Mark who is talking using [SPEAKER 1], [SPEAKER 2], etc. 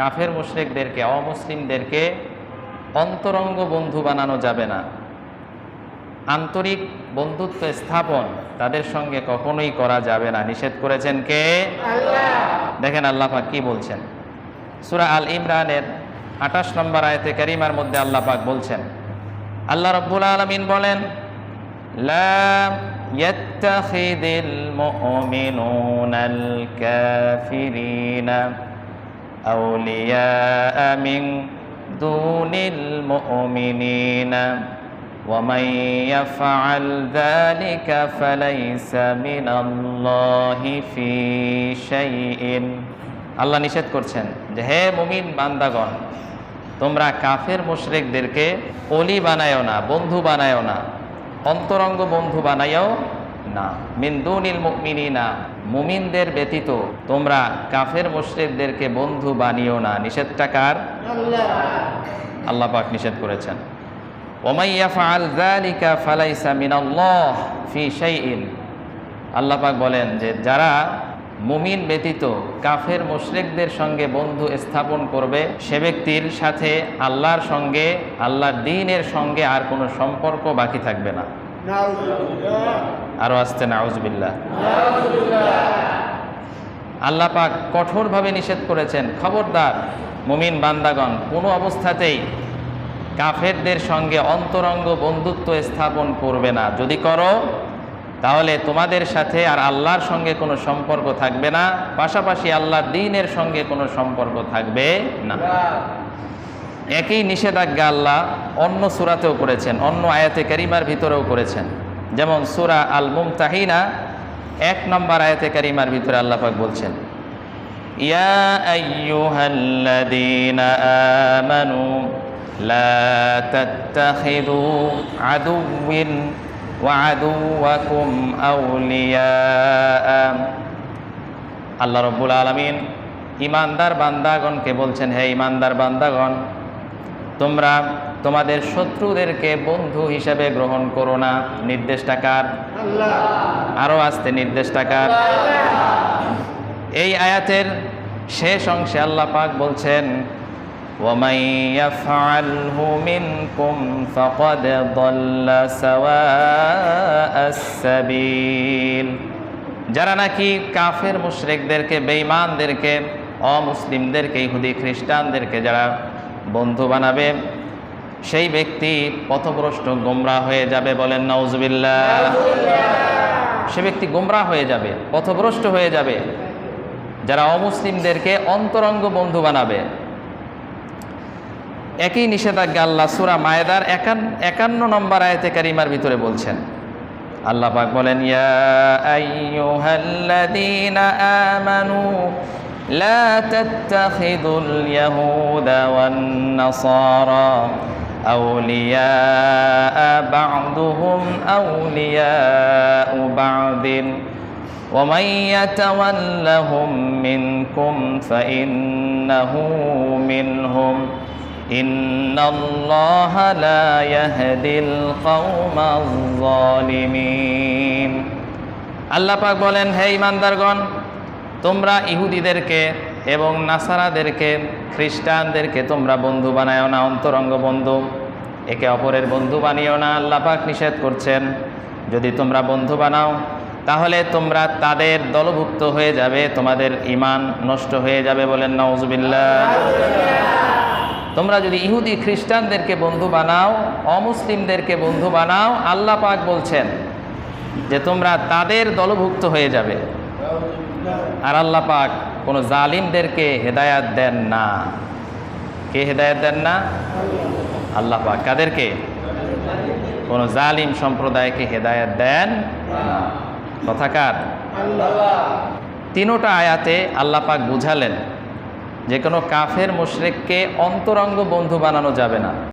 [SPEAKER 1] কাফের মুশরিকদেরকে অমুসলিমদেরকে অন্তরঙ্গ বন্ধু বানানো যাবে না আন্তরিক বন্ধুত্ব স্থাপন তাদের সঙ্গে কখনোই করা যাবে না নিষেধ করেছেন কে দেখেন আল্লাহ পাক কি বলছেন সূরা আল ইমরানের আঠাশ নম্বর আয়তে কারিমার মধ্যে আল্লাহ পাক বলছেন আল্লাহ রব্বুল আলমিন বলেন لا يتخذ المؤمنون الكافرين أولياء من دون المؤمنين ومن يفعل ذلك فليس من الله في شيء আল্লাহ নিষেধ করছেন যে হে মুমিন বান্দাগণ তোমরা কাফের মুশরিকদেরকে অলি বানায়ও না বন্ধু বানায়ও না অন্তরঙ্গ বন্ধু বানাইও না। মিন্দুনিল মুকমিনিনা মুমিনদের ব্যতীত তোমরা কাফের মুশরিকদেরকে বন্ধু বানিও না। নিষেধটা কার? আল্লাহ। পাক নিষেধ করেছেন। ওমাইয়া ফাল যালিকা ফালাইসা মিনাল্লাহ ফি শাইইন। আল্লাহ পাক বলেন যে যারা মুমিন ব্যতীত কাফের মুশরিকদের সঙ্গে বন্ধু স্থাপন করবে সে ব্যক্তির সাথে আল্লাহর সঙ্গে আল্লাহর দিনের সঙ্গে আর কোনো সম্পর্ক বাকি থাকবে না। আরও আসতে না আউজবিল্লাহ আল্লাহ পাক কঠোরভাবে নিষেধ করেছেন। খবরদার, মুমিন বান্দাগণ, কোনো অবস্থাতেই কাফেরদের সঙ্গে অন্তরঙ্গ বন্ধুত্ব স্থাপন করবে না। যদি করো, তাহলে তোমাদের সাথে আর আল্লাহর সঙ্গে কোনো সম্পর্ক থাকবে না। পাশাপাশি আল্লাহর দিনের সঙ্গে কোনো সম্পর্ক থাকবে না। একই নিষেধাজ্ঞা আল্লাহ অন্য সুরাতেও করেছেন, অন্য আয়াতে ক্যারিমার ভিতরেও করেছেন। যেমন সুরা আল মুমতাহিনা এক নম্বর আয়াতে কারিমার ভিতরে আল্লাহ পাক বলছেন, ইয়া আইয়ুহাল্লাযীনা আমানু লা তাত্তাখিযু আদুওয়িন ওয়া আদুওয়াকুম আউলিয়া আল্লাহ রব্বুল আলামিন ইমানদার বান্দাগণকে বলছেন, হে ইমানদার বান্দাগণ, তোমরা তোমাদের শত্রুদেরকে বন্ধু হিসাবে গ্রহণ করো না নির্দেশটা কার আরও আসতে নির্দেশটা কার এই আয়াতের শেষ অংশে আল্লাহ পাক বলছেন ومن يفعله منكم فقد ضل سواء السبيل যারা নাকি কাফের মুশরিকদেরকে বেঈমানদেরকে অমুসলিমদেরকে ইহুদি খ্রিস্টানদেরকে যারা বন্ধু বানাবে সেই ব্যক্তি পথভ্রষ্ট গোমরা হয়ে যাবে বলেন নওজবিল্লা সে ব্যক্তি গোমরা হয়ে যাবে, পথভ্রষ্ট হয়ে যাবে। যারা অমুসলিমদেরকে অন্তরঙ্গ বন্ধু বানাবে। একই নিষেধাজ্ঞা আল্লাহ সুরা মায়েদার একান্ন নম্বর আয়তে কারিমার ভিতরে বলছেন। আল্লাহ পাক বলেন, ইয়া আমানু লা তাত্তাখিযুল ইয়াহুদা ওয়ান নাসারা أولياء بعضهم أولياء بعض ومن يتولهم منكم فإنه منهم إن الله لا يهدي القوم الظالمين আল্লাহ পাক বলেন হে ইমানদারগণ তোমরা ইহুদিদেরকে এবং নাসারাদেরকে, খ্রিস্টানদেরকে তোমরা বন্ধু বানায়ও না, অন্তরঙ্গ বন্ধু। একে অপরের বন্ধু বানিও না, আল্লাহ পাক নিষেধ করছেন। যদি তোমরা বন্ধু বানাও, তাহলে তোমরা তাদের দলভুক্ত হয়ে যাবে, তোমাদের ইমান নষ্ট হয়ে যাবে বলেন নওজবিল্লাহ তোমরা যদি ইহুদি খ্রিস্টানদেরকে বন্ধু বানাও, অমুসলিমদেরকে বন্ধু বানাও, আল্লাহ পাক বলছেন যে তোমরা তাদের দলভুক্ত হয়ে যাবে। আর আল্লাহ পাক কোনো জালিমদেরকে হেদায়াত দেন না। কে হেদায়াত দেন না? আল্লাহ পাক। কাদেরকে? কোনো জালিম সম্প্রদায়কে হেদায়াত দেন কথাকার তিনোটা আয়াতে আল্লাহ পাক বুঝালেন, যে কোনো কাফের মুশরেককে অন্তরঙ্গ বন্ধু বানানো যাবে না।